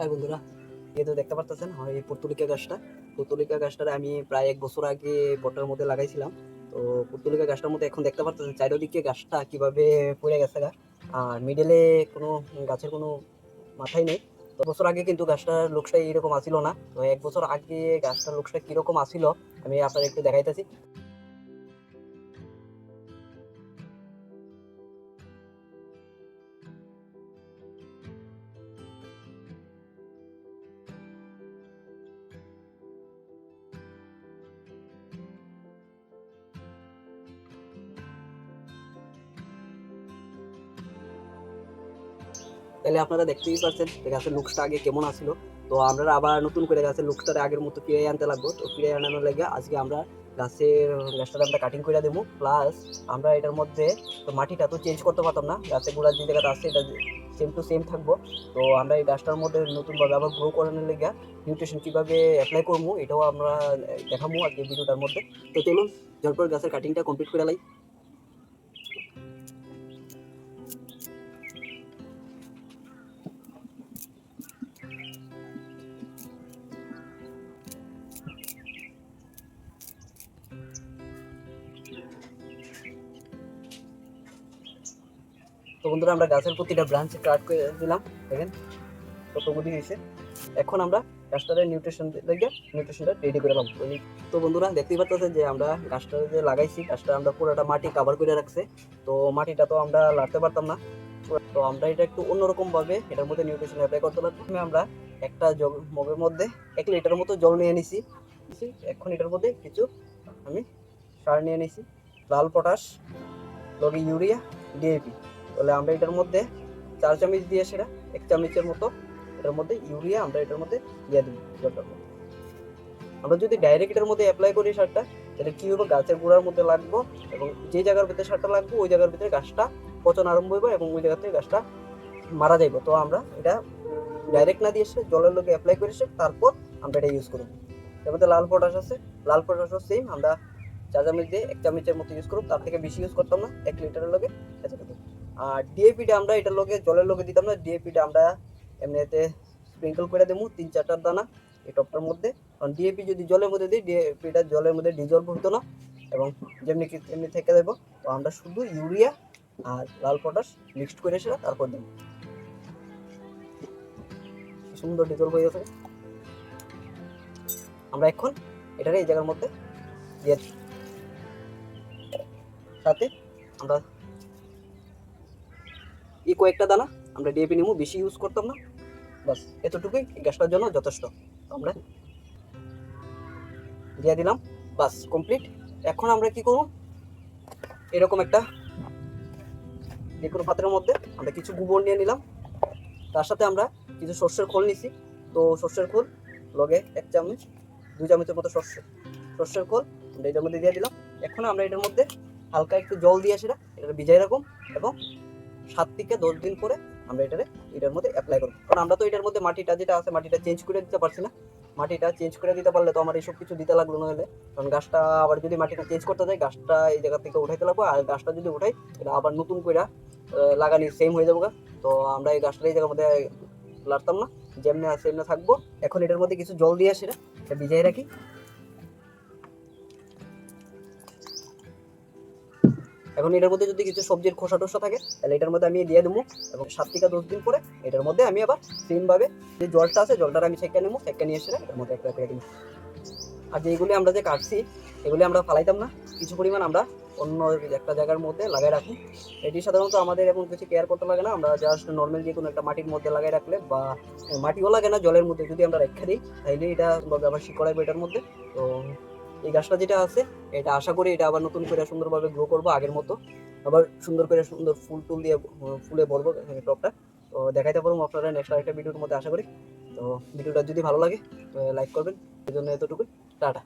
High বন্ধুরা, এই তো দেখতে পারতেছেন, হয় এই পুর্তুলিকা গাছটা। পুর্তুলিকা গাছটা আমি প্রায় এক বছর আগে বটার মধ্যে লাগাইছিলাম। তো পুর্তুলিকা গাছটার মধ্যে এখন দেখতে পারতেছেন চারিদিকে গাছটা কীভাবে পড়ে গেছে গা। আর মিডলে কোনো গাছের কোনো মাথাই নেই। তো বছর আগে কিন্তু গাছটার লুকসটা এইরকম আসিল না। তো এক বছর আগে গাছটার লুকসটা কীরকম আসিল আমি আপনার একটু দেখাইতেছি। তাহলে আপনারা দেখতেই পাচ্ছেন যে গাছের লুকসটা আগে কেমন আসলো। তো আমরা আবার নতুন করে গাছের লুকসটা আগের মতো ফিরে আনতে লাগবো। তো ফিরে আনানোর লাগে আজকে আমরা গাছের গাছটা আমরা কাটিং করে দেবো। প্লাস আমরা এটার মধ্যে তো মাটিটা তো চেঞ্জ করতে পারতাম না। গাছের গোড়ার যে জায়গাটা আছে এটা সেম টু সেম থাকব। তো আমরা এই গাছটার মধ্যে নতুনভাবে আবার গ্রো করানোর লেগে নিউট্রিশন কীভাবে অ্যাপ্লাই করব এটাও আমরা দেখাবো আজকে ভিডিওটার মধ্যে। তো চলুন ঝটপট গাছের কাটিংটা কমপ্লিট করে লাই তো বন্ধুরা, আমরা গাছের প্রতিটা ব্রাঞ্চ কাট করে দিলাম। দেখেন কতগুলি হয়েছে। এখন আমরা গাছটার নিউট্রিশন লেগে নিউট্রিশনটা রেডি করে রাখব তো বন্ধুরা, দেখতেই পাচ্ছেন যে আমরা গাছটা যে লাগাইছি, গাছটা আমরা পুরোটা মাটি কাভার করে রাখছে। তো মাটিটা তো আমরা লাড়তে পারতাম না। তো আমরা এটা একটু অন্যরকম ভাবে এটার মধ্যে নিউট্রিশন অ্যাপ্লাই করতে প্রথমে আমরা একটা জগ মগের মধ্যে এক লিটার মতো জল নিয়ে নিছি। এখন এটার মধ্যে কিছু আমি সার নিয়ে নিছি। লাল পটাশ, লগে ইউরিয়া ডিএপি তাহলে আমরা এটার মধ্যে চার চামচ দিয়ে সেটা এক চামচের মতো এটার মধ্যে ইউরিয়া আমরা এটার মধ্যে দিয়ে দিই মধ্যে আমরা যদি ডাইরেক্ট এটার মধ্যে অ্যাপ্লাই করি সারটা, তাহলে কি হবে গাছের গোড়ার মধ্যে লাগবো এবং যে জায়গার ভিতরে সারটা লাগবে, ওই জায়গার ভিতরে গাছটা পচন আরম্ভ হইব এবং ওই জায়গা থেকে গাছটা মারা যাইব। তো আমরা এটা ডাইরেক্ট না দিয়ে এসে জলের লোকে অ্যাপ্লাই করে এসে তারপর আমরা এটা ইউজ করব। এর মধ্যে লাল পটাশ আছে, লাল পটাশও সেম আমরা চার চামচ দিয়ে এক চামচের মতো ইউজ করব, তার থেকে বেশি ইউজ করতাম না, এক লিটারের লোকে আর ডিএপিটা আমরা এটার লগে, জলের লগে দিতাম না ডিএপিটা আমরা এমনিতে স্প্রিঙ্কল করে দেবো, তিন চারটার দানা এই টপটার মধ্যে। কারণ ডিএপি যদি জলের মধ্যে দিই ডিএপিটা জলের মধ্যে ডিজলভ হতো না, এবং যেমনি কি তেমনি থেকে দেবো। তো আমরা শুধু ইউরিয়া আর লাল পটাশ মিক্সড করে সেটা তারপর দেবো। সুন্দর ডিজলভ হয়ে গেছে। আমরা এখন এটাকে এই জায়গার মধ্যে দিয়ে। সাথে আমরা এই কয়েকটা দানা আমরা ডিএপি নেব বেশি ইউজ করতাম না। বাস এতটুকুই গ্যাসটার জন্য যথেষ্ট। আমরা দিয়ে দিলাম বাস কমপ্লিট এখন আমরা কি করব? এরকম একটা যে কোনো পাত্রের মধ্যে আমরা কিছু গোবর নিয়ে নিলাম। তার সাথে আমরা কিছু সর্ষের খোল নিছি। তো সর্ষের খোল, লগে এক চামচ, দুই চামচের মতো সর্ষে। সর্ষের খোল আমরা এটার মধ্যে দিয়ে দিলাম। এখন আমরা এটার মধ্যে হালকা একটু জল দিয়ে সেটা এটা ভিজাই রাখুন এবং সাত থেকে দশ দিন পরে আমরা এটারে, এটার মধ্যে অ্যাপ্লাই করব। কারণ আমরা তো এটার মধ্যে মাটিটা যেটা আছে, মাটিটা চেঞ্জ করে দিতে পারছি না। মাটিটা চেঞ্জ করে দিতে পারলে তো আমার এইসব কিছু দিতে লাগল না হলে। কারণ গাছটা আবার যদি মাটিটা চেঞ্জ করতে যায় গাছটা এই জায়গা থেকে উঠাইতে লাগবো, আর গাছটা যদি উঠাই, এটা আবার নতুন করে লাগানি সেম হয়ে যাব। তো আমরা এই গাছটা এই জায়গার মধ্যে লাড়তাম না, যেমনি আছে, এমনি থাকব। এখন এটার মধ্যে কিছু জল দিয়ে সেটা এটা ভিজাই রাখি। এখন এটার মধ্যে যদি কিছু সবজির খোসা টোসা থাকে, তাহলে এটার মধ্যে আমি দিয়ে দেবো। এবং সাত থেকে দশ দিন পরে এটার মধ্যে আমি আবার সেম ভাবে যে জলটা আছে জলটা আমি সেকা নেব সেকা নিয়ে এসে এটার মধ্যে একটা দিই আর যেগুলি আমরা যে কাটছি, এগুলি আমরা ফালাইতাম না। কিছু পরিমাণ আমরা অন্য একটা জায়গার মধ্যে লাগাই রাখি। এটি সাধারণত আমাদের এমন কিছু কেয়ার করতে লাগে না। আমরা জাস্ট নর্মাল যে কোনো একটা মাটির মধ্যে লাগাই রাখলে বা মাটিও লাগে না, জলের মধ্যে যদি আমরা রেখে দিই তাহলে এটা আবার শিকড়াইবে এটার মধ্যে। তো এই গাছটা যেটা আছে, এটা আশা করি এটা আবার নতুন করে সুন্দরভাবে গ্রো করব আগের মতো। আবার সুন্দর করে সুন্দর ফুল টুল দিয়ে ফুলে বলব টপটা তো দেখাইতে পারব আপনারা নেক্সট আরেকটা ভিডিওর মধ্যে, আশা করি। তো ভিডিওটা যদি ভালো লাগে লাইক করবেন। এই জন্য এতটুকুই। টাটা।